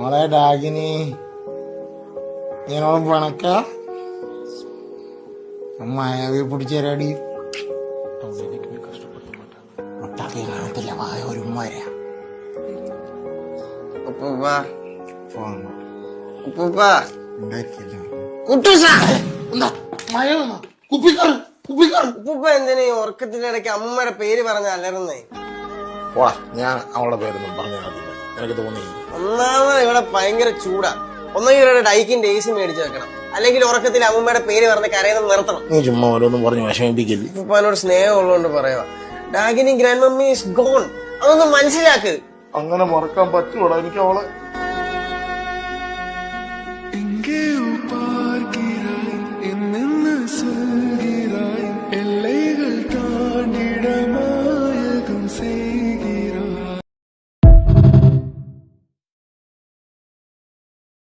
മോളെ ഡാഗിനി ഞാനോളം പണക്ക മായവി പിടിച്ചേരാടി ഒട്ടാക്കി കാണത്തില്ല വായ ഒരു ഉപ്പുപ്പ. ഫോൺ. ഉപ്പുപ്പ. ഉണ്ടായിരിക്കില്ല കുട്ടൂസ. എന്താ? മഴ വന്നോ? കുപ്പിക്കാറ് കുപ്പിക്കാറ്. ഉപ്പുപ്പ എന്തിനാ ഈ ഉറക്കത്തിന്റെ ഇടയ്ക്ക് അമ്മയുടെ പേര് പറഞ്ഞ അലറുന്നേ? പോടാ ഞാൻ അവളുടെ പേരൊന്നും പറഞ്ഞു എനിക്ക് തോന്നി ഒന്നാമത് ഇവിടെ ഭയങ്കര ചൂടാ. ഒന്നെങ്കിൽ ഇവിടെ ഡൈക്കിന്റെ എ സി മേടിച്ചു വെക്കണം. അല്ലെങ്കിൽ ഉറക്കത്തിൽ അമ്മയുടെ പേര് പറഞ്ഞ് കരയുന്നത് നിർത്തണം. നീ ചുമ്മാ ഓരോന്നും പറഞ്ഞു വിഷമിപ്പിക്കില്ല ഉപ്പുപ്പാനോട് സ്നേഹം ഉള്ളതുകൊണ്ട് പറയുക ഡാഗിനി ഗ്രാൻഡ് മമ്മി ഇസ് ഗോൺ. അതൊന്നും മനസ്സിലാക്ക്. അങ്ങനെ മറക്കാൻ പറ്റൂടാ എനിക്ക് അവളെ.